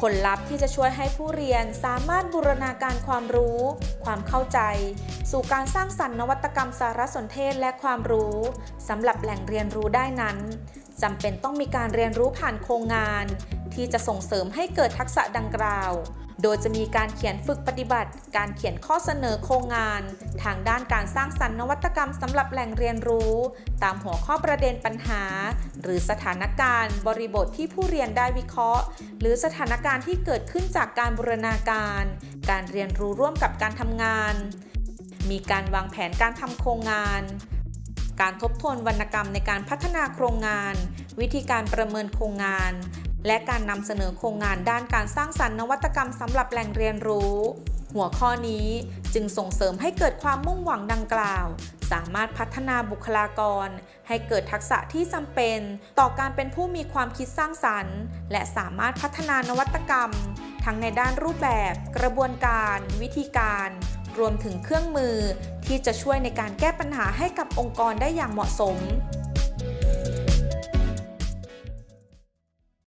ผลลัพธ์ที่จะช่วยให้ผู้เรียนสามารถบูรณาการความรู้ ความเข้าใจ สู่การสร้างสรรค์นวัตกรรมสารสนเทศและความรู้สำหรับแหล่งเรียนรู้ได้นั้นจำเป็นต้องมีการเรียนรู้ผ่านโครงงาน ที่จะส่งเสริมให้เกิดทักษะดังกล่าว โดยจะมีการเขียนฝึกปฏิบัติ การเขียนข้อเสนอโครงงาน ทางด้านการสร้างสรรค์นวัตกรรมสำหรับแหล่งเรียนรู้ ตามหัวข้อประเด็นปัญหา หรือสถานการณ์ บริบทที่ผู้เรียนได้วิเคราะห์ หรือสถานการณ์ที่เกิดขึ้นจากการบูรณาการ การเรียนรู้ร่วมกับการทำงาน มีการวางแผนการทำโครงงาน การทบทวนวรรณกรรมในการพัฒนาโครงงาน วิธีการประเมินโครงงาน และการนำเสนอโครงงานด้านการสร้างสรรค์นวัตกรรมสำหรับแหล่งเรียนรู้ หัวข้อนี้จึงส่งเสริมให้เกิดความมุ่งหวังดังกล่าวามารถพัฒนาบุคลากร ให้เกิดทักษะที่จำเป็น ต่อการเป็นผู้มีความคิดสร้างสรรค์ และสามารถพัฒนานวัตกรรม ทั้งในด้านรูปแบบ กระบวนการ วิธีการ รวมถึงเครื่องมือ ที่จะช่วยในการแก้ปัญหาให้กับองค์กรได้อย่างเหมาะสม